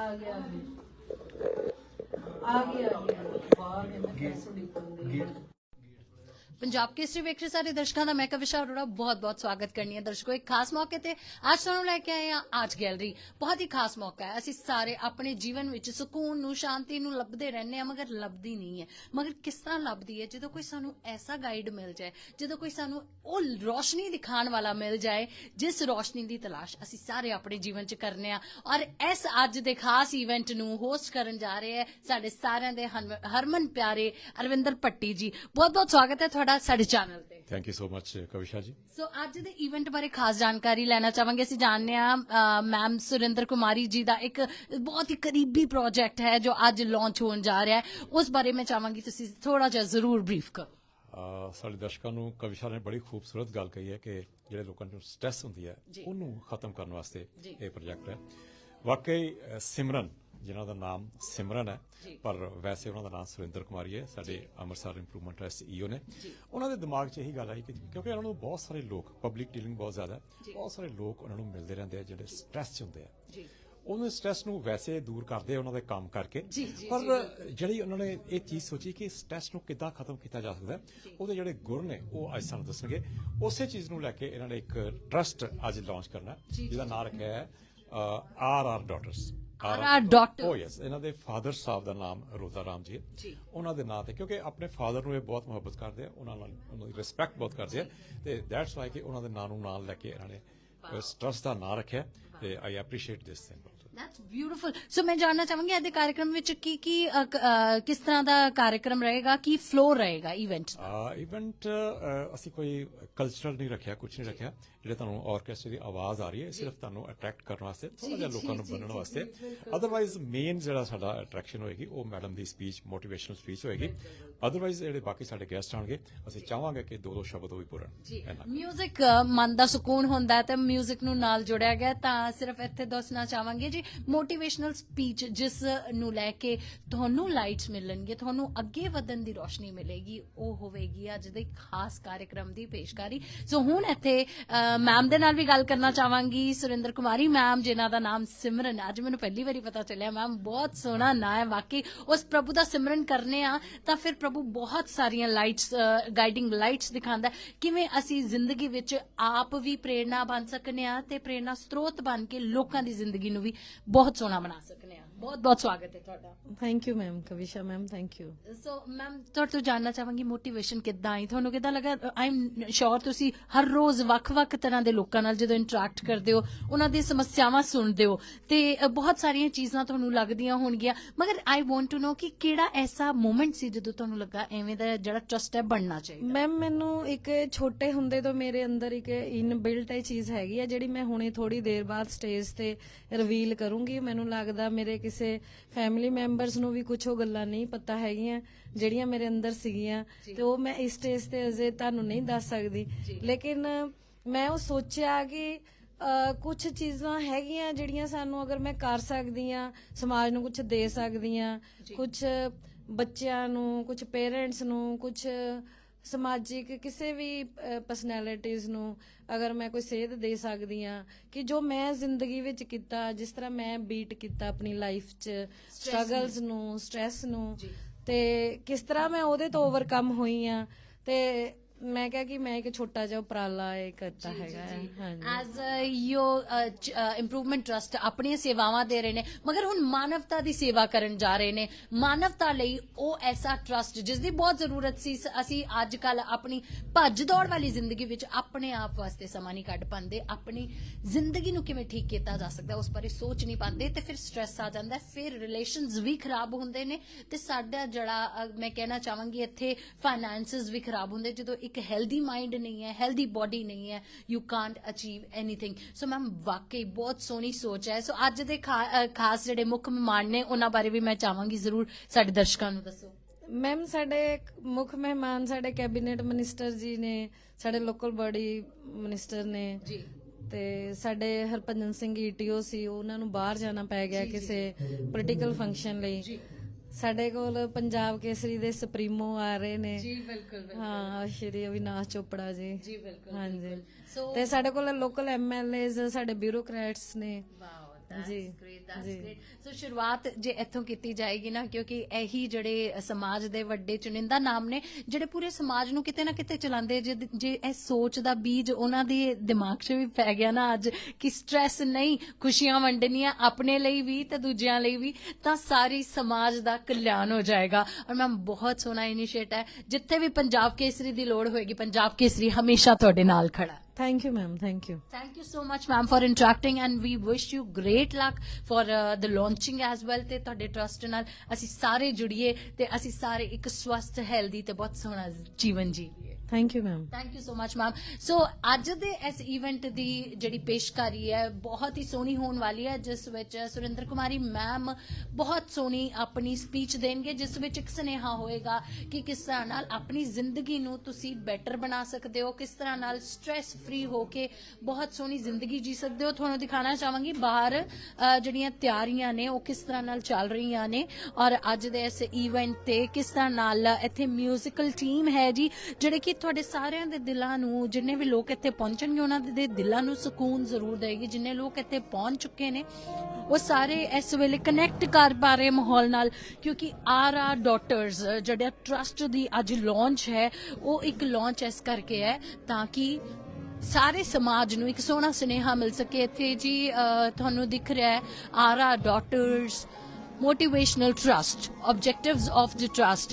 ਆ ਗਿਆ ਜੀ। ਆ ਗਿਆ। ਆ ਬਾਹਰ ਕਹਿੰਦਾ ਕੈਸੋ ਡਿੱਕੂਗੀ ਪੰਜਾਬ ਕੇਸਰੀ ਵੇਖ ਰਹੇ ਸਾਰੇ ਦਰਸ਼ਕਾਂ ਦਾ ਮੈਂ ਕਵਿਸ਼ਾ ਅਰੋੜਾ ਬਹੁਤ-ਬਹੁਤ ਸਵਾਗਤ ਕਰਨੀ ਹੈ ਦਰਸ਼ਕੋ, ਇੱਕ ਖਾਸ ਮੌਕੇ ਤੇ ਅੱਜ ਤੁਹਾਨੂੰ ਲੈ ਕੇ ਆਏ ਹਾਂ ਆਰਟ ਗੈਲਰੀ। ਬਹੁਤ ਹੀ ਖਾਸ ਮੌਕਾ ਹੈ। ਅਸੀਂ ਸਾਰੇ ਆਪਣੇ ਜੀਵਨ ਵਿੱਚ ਸਕੂਨ ਨੂੰ, ਸ਼ਾਂਤੀ ਨੂੰ ਲੱਭਦੇ ਰਹਿੰਦੇ ਹਾਂ, ਮਗਰ ਲੱਭਦੀ ਨਹੀਂ ਹੈ। ਮਗਰ ਕਿਸ ਤਰ੍ਹਾਂ ਲੱਭਦੀ ਹੈ? ਜਦੋਂ ਕੋਈ ਸਾਨੂੰ ਐਸਾ ਗਾਈਡ ਮਿਲ ਜਾਏ, ਜਦੋਂ ਕੋਈ ਸਾਨੂੰ ਉਹ ਰੋਸ਼ਨੀ ਦਿਖਾਉਣ ਵਾਲਾ ਮਿਲ ਜਾਏ, ਜਿਸ ਰੋਸ਼ਨੀ ਦੀ ਤਲਾਸ਼ ਅਸੀਂ ਸਾਰੇ ਆਪਣੇ ਜੀਵਨ 'ਚ ਕਰਨੇ ਆ ਔਰ ਇਸ ਅੱਜ ਦੇ ਖਾਸ ਇਵੈਂਟ ਨੂੰ ਹੋਸਟ ਕਰਨ ਜਾ ਰਹੇ ਹੈ ਸਾਡੇ ਸਾਰਿਆਂ ਦੇ ਹਰਮ- ਹਰਮਨ ਪਿਆਰੇ ਅਰਵਿੰਦਰ ਪੱਟੀ ਜੀ। ਬਹੁਤ-ਬਹੁਤ ਸਵਾਗਤ ਹੈ ਤੁਹਾਡਾ ਸਾਡੇ ਚੈਨਲ ਤੇ। Thank you so much Kavisha ji. So ਅੱਜ ਦੇ ਇਵੈਂਟ ਬਾਰੇ ਖਾਸ ਜਾਣਕਾਰੀ ਲੈਣਾ ਚਾਹਾਂਗੇ। ਅਸੀਂ ਜਾਣਦੇ ਹਾਂ ਮੈਮ ਸੁਰਿੰਦਰ ਕੁਮਾਰੀ ਜੀ ਦਾ ਇੱਕ ਬਹੁਤ ਹੀ ਕਰੀਬੀ ਪ੍ਰੋਜੈਕਟ ਹੈ ਜੋ ਅੱਜ ਲਾਂਚ ਹੋਣ ਜਾ ਰਿਹਾ ਹੈ। ਉਸ ਬਾਰੇ ਮੈਂ ਚਾਹਾਂਗੀ ਤੁਸੀਂ ਥੋੜਾ ਜਿਹਾ ਜ਼ਰੂਰ ਬਰੀਫ ਕਰੋ। ਸਾਡੇ ਦਰਸ਼ਕਾਂ ਨੂੰ ਕਵਿਸ਼ਾ ਨੇ ਬੜੀ ਖੂਬਸੂਰਤ ਗੱਲ ਕਹੀ ਹੈ ਕਿ ਜਿਹੜੇ ਲੋਕਾਂ ਨੂੰ ਸਟ੍ਰੈਸ ਹੁੰਦੀ ਹੈ। ਉਹਨੂੰ ਖਤਮ ਕਰਨ ਵਾਸਤੇ। ਇਹ ਪ੍ਰੋਜੈਕਟ ਹੈ। ਵਾਕਈ ਸਿਮਰਨ ਜਿਨ੍ਹਾਂ ਦਾ ਨਾਮ ਸਿਮਰਨ ਹੈ। ਪਰ ਵੈਸੇ ਉਹਨਾਂ ਦਾ ਨਾਮ ਸੁਰਿੰਦਰ ਕੁਮਾਰੀ ਹੈ ਸਾਡੇ ਅੰਮ੍ਰਿਤਸਰ ਇੰਪਰੂਵਮੈਂਟ ਟਰਸਟ ਈਓ ਨੇ। ਉਹਨਾਂ ਦੇ ਦਿਮਾਗ 'ਚ ਇਹੀ ਗੱਲ ਆਈ ਕਿ ਕਿਉਂਕਿ ਉਹਨਾਂ ਨੂੰ ਬਹੁਤ ਸਾਰੇ ਲੋਕ ਪਬਲਿਕ ਡੀਲਿੰਗ ਬਹੁਤ ਜ਼ਿਆਦਾ ਹੈ। ਬਹੁਤ ਸਾਰੇ ਲੋਕ ਉਹਨਾਂ ਨੂੰ ਮਿਲਦੇ ਰਹਿੰਦੇ ਆ ਜਿਹੜੇ ਸਟ੍ਰੈਸ 'ਚ ਹੁੰਦੇ ਆ। ਜੀ। ਉਹਨੂੰ ਸਟ੍ਰੈਸ ਨੂੰ ਵੈਸੇ ਦੂਰ ਕਰਦੇ ਆ ਉਹਨਾਂ ਦੇ ਕੰਮ ਕਰਕੇ ਪਰ ਜਿਹੜੀ ਉਹਨਾਂ ਨੇ ਇਹ ਚੀਜ਼ ਸੋਚੀ ਕਿ ਸਟ੍ਰੈਸ ਨੂੰ ਕਿੱਦਾਂ ਖਤਮ ਕੀਤਾ ਜਾ ਸਕਦਾ ਉਹਦੇ ਜਿਹੜੇ ਗੁਣ ਨੇ ਉਹ ਅੱਜ ਸਾਨੂੰ ਦੱਸਣਗੇ। ਉਸੇ ਚੀਜ਼ ਨੂੰ ਲੈ ਕੇ ਇਹਨਾਂ ਨੇ ਇੱਕ ਟਰਸਟ ਅੱਜ ਲਾਂਚ ਕਰਨਾ ਜਿਹਦਾ ਨਾਮ ਰੱਖਿਆ ਹੈ R R daughters RR Daughters। Oh yes ਇਹਨਾਂ ਦੇ ਫਾਦਰ ਸਾਹਿਬ ਦਾ ਨਾਮ ਰੋਜ਼ਾ ਰਾਮ ਜੀ ਹੈ। ਜੀ। ਉਹਨਾਂ ਦੇ ਨਾਂ ਤੇ ਕਿਉਂਕਿ ਆਪਣੇ ਫਾਦਰ ਨੂੰ ਇਹ ਬਹੁਤ ਮੁਹੱਬਤ ਕਰਦੇ ਆ ਉਹਨਾਂ ਨਾਲ ਉਹਨਾਂ ਦੀ ਰਿਸਪੈਕਟ ਬਹੁਤ ਕਰਦੇ ਆ ਤੇ ਦੈਟਸ ਵਾਈ ਕਿ ਉਹਨਾਂ ਦੇ ਨਾਂ ਨੂੰ ਨਾਲ ਲੈ ਕੇ ਇਹਨਾਂ ਨੇ ਇਸ ਟਰਸਟ ਦਾ ਨਾਂ ਰੱਖਿਆ ਤੇ I appreciate this thing that's beautiful so ਮੈਂ ਜਾਣਨਾ ਚਾਹਾਂਗੀ ਅੱਜ ਦੇ ਕਾਰਜਕ੍ਰਮ ਵਿੱਚ ਕੀ ਕੀ ਕਿਸ ਤਰ੍ਹਾਂ ਦਾ ਕਾਰਜਕ੍ਰਮ ਰਹੇਗਾ ਕੀ ਫਲੋ ਰਹੇਗਾ ਇਵੈਂਟ ਇਵੈਂਟ ਅਸੀਂ ਕੋਈ ਕਲਚਰਲ ਨਹੀਂ ਰੱਖਿਆ ਕੁਝ ਨਹੀਂ ਰੱਖਿਆ ਜਿਹੜੇ ਤੁਹਾਨੂੰ ਆਰਕੈਸਟਰਾ ਦੀ ਆਵਾਜ਼ ਆ ਰਹੀ ਹੈ ਸਿਰਫ ਤੁਹਾਨੂੰ ਅਟਰੈਕਟ ਕਰਨ ਵਾਸਤੇ ਥੋੜਾ ਜਿਹਾ ਲੋਕਾਂ ਨੂੰ ਬੰਨਣ ਵਾਸਤੇ ਅਦਰਵਾਈਜ਼ ਮੇਨ ਜਿਹੜਾ ਸਾਡਾ ਅਟਰੈਕਸ਼ਨ ਹੋਏਗੀ ਉਹ ਮੈਡਮ ਦੀ ਸਪੀਚ ਮੋਟੀਵੇਸ਼ਨਲ ਸਪੀਚ ਹੋਏਗੀ ਅਦਰਵਾਈਜ਼ ਜਿਹੜੇ ਬਾਕੀ ਸਾਡੇ ਗੈਸਟ ਆਣਗੇ ਅਸੀਂ ਚਾਹਾਂਗੇ ਕਿ ਦੋ ਦੋ ਸ਼ਬਦ ਉਹ ਵੀ ਪੁਰਨ। ਮਿਊਜ਼ਿਕ ਮਨ ਦਾ ਸਕੂਨ ਹੁੰਦਾ ਹੈ ਤੇ ਮਿਊਜ਼ਿਕ ਨੂੰ ਨਾਲ ਜੋੜਿਆ ਗਿਆ ਤਾਂ ਸਿਰਫ ਇੱਥੇ ਦੱਸਣਾ ਚਾਹਾਂਗੇ ਜੀ ਮੋਟੀਵੇਸ਼ਨਲ ਸਪੀਚ ਜਿਸ ਨੂੰ ਲੈ ਕੇ ਤੁਹਾਨੂੰ ਲਾਈਟਸ ਮਿਲਣਗੇ, ਤੁਹਾਨੂੰ ਅੱਗੇ ਵਧਣ ਦੀ ਰੋਸ਼ਨੀ ਮਿਲੇਗੀ, ਉਹ ਹੋਵੇਗੀ ਅੱਜ ਦੇ ਖਾਸ ਕਾਰਜਕ੍ਰਮ ਦੀ ਪੇਸ਼ਕਾਰੀ। ਸੋ ਹੁਣ ਇੱਥੇ ਮੈਮ ਦੇ ਨਾਲ ਵੀ ਗੱਲ ਕਰਨਾ ਚਾਹਾਂਗੀ, ਸੁਰਿੰਦਰ ਕੁਮਾਰੀ ਮੈਮ ਜਿਨ੍ਹਾਂ ਦਾ ਨਾਮ ਸਿਮਰਨ ਅੱਜ ਮੈਨੂੰ ਪਹਿਲੀ ਵਾਰੀ ਪਤਾ ਚੱਲਿਆ ਮੈਮ ਬਹੁਤ ਸੋਹਣਾ ਨਾਂ ਹੈ, ਵਾਕਈ ਉਸ ਪ੍ਰਭੂ ਦਾ ਸਿਮਰਨ ਕਰਨੇ ਆ, ਤਾਂ ਫਿਰ ਪ੍ਰਭੂ ਬਹੁਤ ਸਾਰੀਆਂ ਲਾਈਟਸ ਗਾਈਡਿੰਗ ਲਾਈਟਸ ਦਿਖਾਉਂਦਾ ਕਿਵੇਂ ਅਸੀਂ ਜ਼ਿੰਦਗੀ ਵਿੱਚ ਆਪ ਵੀ ਪ੍ਰੇਰਣਾ ਬਣ ਸਕਨੇ ਆ ਤੇ ਪ੍ਰੇਰਣਾ ਸਰੋਤ ਬਣ ਕੇ ਲੋਕਾਂ ਦੀ ਜ਼ਿੰਦਗੀ ਨੂੰ ਵੀ ਬਹੁਤ ਸੋਹਣਾ ਬਣਾ ਸਕਨੇ ਆ ਬਹੁਤ ਬਹੁਤ ਸਵਾਗਤ ਹੈ ਤੁਹਾਡਾ। Thank you ma'am Kavisha ma'am thank you so ma'am ਤੁਹਾਡੇ ਤੋਂ ਜਾਨਣਾ ਚਾਹਾਂਗੀ ਮੋਟੀਵੇਸ਼ਨ ਕਿੱਦਾਂ ਆਈ? ਤੁਹਾਨੂੰ ਕਿੱਦਾਂ ਲੱਗਾ? ਆਈ ਐਮ ਸ਼ੋਰ ਤੁਸੀਂ ਹਰ ਰੋਜ਼ ਵੱਖ-ਵੱਖ ਤਰ੍ਹਾਂ ਦੇ ਲੋਕਾਂ ਨਾਲ ਜਦੋਂ ਇੰਟਰੈਕਟ ਕਰਦੇ ਹੋ ਉਹਨਾਂ ਦੀਆਂ ਸਮੱਸਿਆਵਾਂ ਸੁਣਦੇ ਹੋ ਤੇ ਬਹੁਤ ਸਾਰੀਆਂ ਚੀਜ਼ਾਂ ਤੁਹਾਨੂੰ ਲੱਗਦੀਆਂ ਹੋਣਗੀਆਂ। ਮਗਰ ਆਈ ਵਾਂਟ ਟੂ ਨੋ ਕਿ ਕਿਹੜਾ ਐਸਾ ਮੂਮੈਂਟ ਸੀ ਜਦੋਂ ਤੁਹਾਨੂੰ ਲੱਗਾ ਐਵੇਂ ਦਾ ਜਿਹੜਾ ਟਰਸਟ ਹੈ ਬਣਨਾ ਚਾਹੀਦਾ? ਮੈਮ ਮੈਨੂੰ ਇੱਕ ਛੋਟੇ ਹੁੰਦੇ ਤੋਂ ਮੇਰੇ ਅੰਦਰ ਇੱਕ ਇਨ ਬਿਲਟ ਇਹ ਚੀਜ਼ ਹੈਗੀ ਆ ਜਿਹੜੀ ਮੈਂ ਹੁਣੇ ਥੋੜੀ ਦੇਰ ਬਾਅਦ ਸਟੇਜ ਤੇ ਰਿਵੀਲ ਕਰੂੰਗੀ। ਮੈਨੂੰ ਲੱਗਦਾ ਮੇਰੇ ਕਿਸੇ ਫੈਮਿਲੀ ਮੈਂਬਰਸ ਨੂੰ ਵੀ ਕੁਝ ਉਹ ਗੱਲਾਂ ਨਹੀਂ ਪਤਾ ਹੈਗੀਆਂ ਜਿਹੜੀਆਂ ਮੇਰੇ ਅੰਦਰ ਸੀਗੀਆਂ ਤੇ ਉਹ ਮੈਂ ਇਸ ਸਟੇਜ ਤੇ ਅਜੇ ਤੁਹਾਨੂੰ ਨਹੀਂ ਦੱਸ ਸਕਦੀ। ਲੇਕਿਨ ਮੈਂ ਉਹ ਸੋਚਿਆ ਕਿ ਕੁਝ ਚੀਜ਼ਾਂ ਹੈਗੀਆਂ ਜਿਹੜੀਆਂ ਸਾਨੂੰ ਅਗਰ ਮੈਂ ਕਰ ਸਕਦੀ ਆ ਸਮਾਜ ਨੂੰ ਕੁਝ ਦੇ ਸਕਦੀ ਆ ਕੁਝ ਬੱਚਿਆਂ ਨੂੰ ਕੁਝ ਪੇਰੈਂਟਸ ਨੂੰ ਕੁਝ ਸਮਾਜਿਕ ਕਿਸੇ ਵੀ ਪਰਸਨੈਲਿਟੀਜ਼ ਨੂੰ ਅਗਰ ਮੈਂ ਕੋਈ ਸੇਧ ਦੇ ਸਕਦੀ ਆ ਕਿ ਜੋ ਮੈਂ ਜ਼ਿੰਦਗੀ ਵਿੱਚ ਕੀਤਾ ਜਿਸ ਤਰ੍ਹਾਂ ਮੈਂ ਬੀਟ ਕੀਤਾ ਆਪਣੀ ਲਾਈਫ 'ਚ ਸਟਰਗਲਸ ਨੂੰ। ਸਟ्रेस ਨੂੰ ਤੇ ਕਿਸ ਤਰ੍ਹਾਂ ਮੈਂ ਉਹਦੇ ਤੋਂ ਓਵਰਕਮ ਹੋਈ ਆ ਤੇ ਮੈਂ ਕਿਹਾ ਕਿ ਮੈਂ ਇੱਕ ਛੋਟਾ ਜਿਹਾ ਉਪਰਾਲਾ ਇਹ ਕਰਤਾ ਹੈਗਾ। ਹਾਂਜੀ। ਐਜ਼ ਯੋ ਇੰਪਰੂਵਮੈਂਟ ਟਰਸਟ ਆਪਣੀਆਂ ਸੇਵਾਵਾਂ ਦੇ ਰਹੇ ਨੇ ਮਗਰ ਹੁਣ ਮਾਨਵਤਾ ਦੀ ਸੇਵਾ ਕਰਨ ਜਾ ਰਹੇ ਨੇ। ਮਾਨਵਤਾ ਲਈ ਉਹ ਐਸਾ ਟਰਸਟ ਜਿਸ ਦੀ ਬਹੁਤ ਜ਼ਰੂਰਤ ਸੀ ਅਸੀਂ ਅੱਜ ਕੱਲ ਆਪਣੀ ਭੱਜ ਦੌੜ ਵਾਲੀ ਜ਼ਿੰਦਗੀ ਵਿੱਚ ਆਪਣੇ ਆਪ ਵਾਸਤੇ ਸਮਾਂ ਨਹੀਂ ਕੱਢ ਪਾਉਂਦੇ ਆਪਣੀ ਜ਼ਿੰਦਗੀ ਨੂੰ ਕਿਵੇਂ ਠੀਕ ਕੀਤਾ ਜਾ ਸਕਦਾ ਉਸ ਬਾਰੇ ਸੋਚ ਨਹੀਂ ਪਾਉਂਦੇ ਤੇ ਫਿਰ ਸਟ्रेस ਆ ਜਾਂਦਾ ਫਿਰ ਰਿਲੇਸ਼ਨਸ ਵੀ ਖਰਾਬ ਹੁੰਦੇ ਨੇ ਤੇ ਸਾਡਾ ਜਿਹੜਾ ਮੈਂ ਕਹਿਣਾ ਚਾਹਾਂਗੀ ਇੱਥੇ ਫਾਈਨੈਂਸਸ ਵੀ ਖਰਾਬ ਹੁੰਦੇ ਜਦੋਂ ਇੱਕ ਹੈਲਦੀ ਮਾਈਂਡ ਨਹੀਂ ਹੈ ਹੈਲਦੀ ਬਾਡੀ ਨਹੀਂ ਹੈ you can't achieve anything so ma'am ਵਾਕਈ ਬਹੁਤ ਸੋਹਣੀ ਸੋਚ ਹੈ। ਸੋ ਅੱਜ ਦੇ ਖਾਸ ਜਿਹੜੇ ਮੁੱਖ ਮਹਿਮਾਨ ਨੇ ਉਹਨਾਂ ਬਾਰੇ ਵੀ ਮੈਂ ਚਾਹਾਂਗੀ ਜ਼ਰੂਰ ਸਾਡੇ ਦਰਸ਼ਕਾਂ ਨੂੰ ਦੱਸੋ। ਮੈਮ ਸਾਡੇ ਮੁੱਖ ਮਹਿਮਾਨ ਸਾਡੇ ਕੈਬਨਿਟ ਮਿਨਿਸਟਰ ਜੀ ਨੇ ਸਾਡੇ ਲੋਕਲ ਬਾਡੀ ਮਿਨਿਸਟਰ ਨੇ ਜੀ। ਤੇ ਸਾਡੇ ਹਰਪੰਜਨ ਸਿੰਘ ਈਟੀਓ ਸੀ ਉਹਨਾਂ ਨੂੰ ਬਾਹਰ ਜਾਣਾ ਪੈ ਗਿਆ ਕਿਸੇ ਪੋਲੀਟੀਕਲ ਫੰਕਸ਼ਨ ਲਈ। ਸਾਡੇ ਕੋਲ ਪੰਜਾਬ ਕੇਸਰੀ ਦੇ ਸੁਪਰੀਮੋ ਆ ਰਹੇ ਨੇ। ਬਿਲਕੁਲ ਹਾਂ ਸ਼੍ਰੀ ਅਵਿਨਾਸ਼ ਚੋਪੜਾ ਜੀ। ਜੀ ਬਿਲਕੁਲ ਹਾਂਜੀ। ਤੇ ਸਾਡੇ ਕੋਲ ਲੋਕਲ ਐਮਐਲਏਜ਼ ਸਾਡੇ ਬਿਊਰੋਕਰੇਟਸ ਨੇ। ਵਾਓ। ਜੀ, ਗ੍ਰੇਟ ਦੈਟਸ। ਗ੍ਰੇਟ ਸੋ ਸ਼ੁਰੂਆਤ ਜੇ ਇੱਥੋਂ ਕੀਤੀ ਜਾਏਗੀ ਨਾ ਕਿਉਂਕਿ ਇਹੀ ਜਿਹੜੇ ਸਮਾਜ ਦੇ ਵੱਡੇ ਚੁਣਿੰਦਾ ਨਾਮ ਨੇ ਜਿਹੜੇ ਪੂਰੇ ਸਮਾਜ ਨੂੰ ਕਿਤੇ ਨਾ ਕਿਤੇ ਚਲਾਉਂਦੇ ਜੇ ਜੇ ਇਹ ਸੋਚ ਦਾ ਬੀਜ ਉਹਨਾਂ ਦੇ ਦਿਮਾਗ 'ਚ ਵੀ ਪੈ ਗਿਆ ਨਾ ਅੱਜ ਕਿ ਸਟ੍ਰੈਸ ਨਹੀਂ ਖੁਸ਼ੀਆਂ ਵੰਡਣੀਆਂ ਆਪਣੇ ਲਈ ਵੀ ਤੇ ਦੂਜਿਆਂ ਲਈ ਵੀ ਤਾਂ ਸਾਰੀ ਸਮਾਜ ਦਾ ਕਲਿਆਣ ਹੋ ਜਾਏਗਾ। ਔਰ ਮੈਮ ਬਹੁਤ ਸੋਹਣਾ ਇਨੀਸ਼ੀਏਟ ਹੈ। ਜਿੱਥੇ ਵੀ ਪੰਜਾਬ ਕੇਸਰੀ ਦੀ ਲੋੜ ਹੋਏਗੀ ਪੰਜਾਬ ਕੇਸਰੀ ਹਮੇਸ਼ਾ ਤੁਹਾਡੇ ਨਾਲ ਖੜਾ। ਹੈ thank you ma'am thank you Thank you so much, ma'am, for interacting, and we wish you great luck for uh, the launching as well. ਤੇ ਤੁਹਾਡੇ ਟਰਸਟ ਨਾਲ ਅਸੀਂ ਸਾਰੇ ਜੁੜੀਏ ਤੇ ਅਸੀਂ ਸਾਰੇ ਇੱਕ ਸਵਸਥ ਹੈਲਦੀ ਤੇ ਬਹੁਤ ਸੋਹਣਾ ਜੀਵਨ ਜੀਵੀਏ thank you ma'am thank you so much ma'am so ਅੱਜ ਦੇ ਇਸ ਇਵੈਂਟ ਦੀ ਜਿਹੜੀ ਪੇਸ਼ਕਾਰੀ ਹੈ, ਬਹੁਤ ਹੀ ਸੋਹਣੀ ਹੋਣ ਵਾਲੀ ਹੈ, ਜਿਸ ਵਿੱਚ ਸੁਰਿੰਦਰ ਕੁਮਾਰੀ ਮੈਮ ਬਹੁਤ ਸੋਹਣੀ ਆਪਣੀ ਸਪੀਚ ਦੇਣਗੇ, ਜਿਸ ਵਿੱਚ ਇੱਕ ਸੁਨੇਹਾ ਹੋਏਗਾ ਕਿ ਕਿਸ ਤਰ੍ਹਾਂ ਨਾਲ ਆਪਣੀ ਜ਼ਿੰਦਗੀ ਨੂੰ ਤੁਸੀਂ ਬੈਟਰ ਬਣਾ ਸਕਦੇ ਹੋ, ਕਿਸ ਤਰ੍ਹਾਂ ਨਾਲ ਸਟ्रेस ਫ੍ਰੀ ਹੋ ਕੇ ਬਹੁਤ ਸੋਹਣੀ ਜ਼ਿੰਦਗੀ ਜੀ ਸਕਦੇ ਹੋ। ਤੁਹਾਨੂੰ ਦਿਖਾਣਾ ਚਾਹਾਂਗੀ ਬਾਹਰ ਜਿਹੜੀਆਂ ਤਿਆਰੀਆਂ ਨੇ, ਉਹ ਕਿਸ ਤਰ੍ਹਾਂ ਨਾਲ ਚੱਲ ਰਹੀਆਂ ਨੇ। ਔਰ ਅੱਜ ਦੇ ਇਸ ਇਵੈਂਟ ਤੇ ਕਿਸ ਤਰ੍ਹਾਂ ਨਾਲ ਇੱਥੇ ਮਿਊਜ਼ੀਕਲ ਟੀਮ ਹੈ ਜੀ, ਜਿਹੜੇ ਕਿ ਤੁਹਾਡੇ ਸਾਰਿਆਂ ਦੇ ਦਿਲਾਂ ਨੂੰ, ਜਿੰਨੇ ਵੀ ਲੋਕ ਇੱਥੇ ਪਹੁੰਚਣਗੇ, ਉਹਨਾਂ ਦੇ ਦਿਲਾਂ ਨੂੰ ਸਕੂਨ ਜ਼ਰੂਰ ਦੇਗੀ। ਜਿੰਨੇ ਲੋਕ ਇੱਥੇ ਪਹੁੰਚ ਚੁੱਕੇ ਨੇ, ਉਹ ਸਾਰੇ ਇਸ ਵੇਲੇ ਕਨੈਕਟ ਕਰ ਪਾ ਰਹੇ ਮਾਹੌਲ ਨਾਲ, ਕਿਉਂਕਿ ਆਰ ਆਰ ਡਾਟਰਸ ਜਿਹੜਾ ਟਰਸਟ ਦੀ ਅੱਜ ਲਾਂਚ ਹੈ, ਉਹ ਇੱਕ ਲਾਂਚ ਇਸ ਕਰਕੇ ਹੈ ਤਾਂ ਕਿ ਸਾਰੇ ਸਮਾਜ ਨੂੰ ਇੱਕ ਸੋਹਣਾ ਸੁਨੇਹਾ ਮਿਲ ਸਕੇ। ਇੱਥੇ ਜੀ ਤੁਹਾਨੂੰ ਦਿਖ ਰਿਹਾ ਹੈ, R R daughters motivational trust, objectives of the trust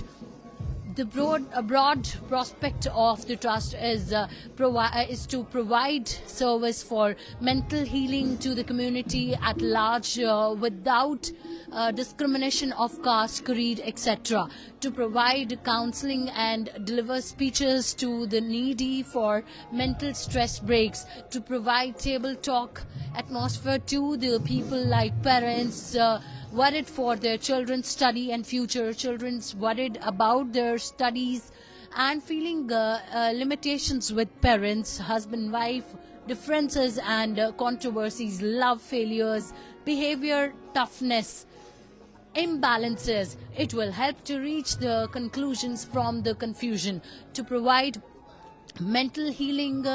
the broad a broad prospect of the trust is uh, provi- uh, is to provide service for mental healing to the community at large uh, without uh, discrimination of caste creed etc to provide counseling and deliver speeches to the needy for mental stress breaks to provide table talk atmosphere to the people like parents uh, worried for their children's study and future, children's worried about their studies and feeling uh, uh, limitations with parents, husband, wife, differences and uh, controversies, love failures, behavior toughness imbalances. It will help to reach the conclusions from the confusion, to provide mental healing.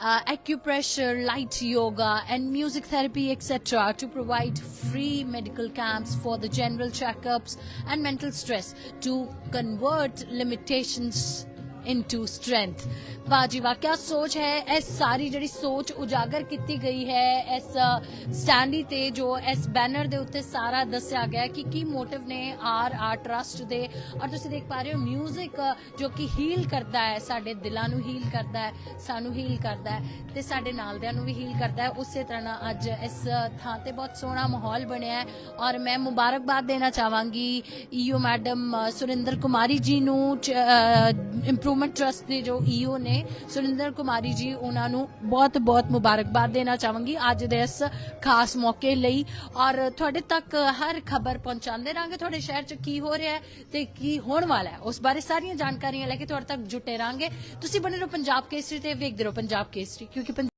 Uh, acupressure, light yoga, and music therapy, etc., to provide free medical camps for the general checkups and mental stress, to convert limitations into strength ਬਾਜੀ ਵਾਕਿਆ ਸੋਚ ਹੈ ਇਹ ਸਾਰੀ ਜਿਹੜੀ ਸੋਚ ਉਜਾਗਰ ਕੀਤੀ ਗਈ ਹੈ ਇਸ ਸਟੈਂਡੀ ਤੇ ਜੋ ਇਸ ਬੈਨਰ ਦੇ ਉੱਤੇ ਸਾਰਾ ਦੱਸਿਆ ਗਿਆ ਕਿ ਕੀ ਮੋਟਿਵ ਨੇ ਆਰ ਆਰ ਟਰਸਟ ਦੇ ਔਰ ਤੁਸੀਂ ਦੇਖ ਪਾ ਰਹੇ ਹੋ 뮤직 ਜੋ ਕਿ ਹੀਲ ਕਰਦਾ ਹੈ ਸਾਡੇ ਦਿਲਾਂ ਨੂੰ ਹੀਲ ਕਰਦਾ ਹੈ ਸਾਨੂੰ ਹੀਲ ਕਰਦਾ ਹੈ ਤੇ ਸਾਡੇ ਨਾਲਦਿਆਂ ਨੂੰ ਵੀ ਹੀਲ ਕਰਦਾ ਹੈ ਉਸੇ ਤਰ੍ਹਾਂ ਨਾਲ ਅੱਜ ਇਸ ਥਾਂ ਤੇ ਬਹੁਤ ਸੋਹਣਾ ਮਾਹੌਲ ਬਣਿਆ ਹੈ ਔਰ ਮੈਂ ਮੁਬਾਰਕਬਾਦ ਦੇਣਾ ਚਾਹਾਂਗੀ ਈਓ ਮੈਡਮ ਸੁਰਿੰਦਰ ਕੁਮਾਰੀ ਜੀ ਨੂੰ ਇੰਪਰੂਵਮੈਂਟ ਟਰਸਟ ਦੇ ਜੋ ਈਓ ਨੇ ਸੁਰਿੰਦਰ ਕੁਮਾਰੀ ਜੀ, ਉਹਨਾਂ ਨੂੰ ਬਹੁਤ ਬਹੁਤ ਮੁਬਾਰਕਬਾਦ ਦੇਣਾ ਚਾਹਾਂਗੀ ਅੱਜ ਦੇ ਇਸ ਖਾਸ ਮੌਕੇ ਲਈ। ਔਰ ਤੁਹਾਡੇ ਤੱਕ ਹਰ ਖਬਰ ਪਹੁੰਚਾਉਂਦੇ ਰਾਂਗੇ। ਤੁਹਾਡੇ ਸ਼ਹਿਰ 'ਚ ਕੀ ਹੋ ਰਿਹਾ ਹੈ ਤੇ ਕੀ ਹੋਣ ਵਾਲਾ ਹੈ, ਉਸ ਬਾਰੇ ਸਾਰੀਆਂ ਜਾਣਕਾਰੀਆਂ ਲੈ ਕੇ ਤੁਹਾਡੇ ਤੱਕ ਜੁਟੇ ਰਾਂਗੇ। ਤੁਸੀਂ ਬਣੇ ਰਹੋ ਪੰਜਾਬ ਕੇਸਰੀ ਤੇ ਵੇਖਦੇ ਰਹੋ ਪੰਜਾਬ ਕੇਸਰੀ, ਕਿਉਂਕਿ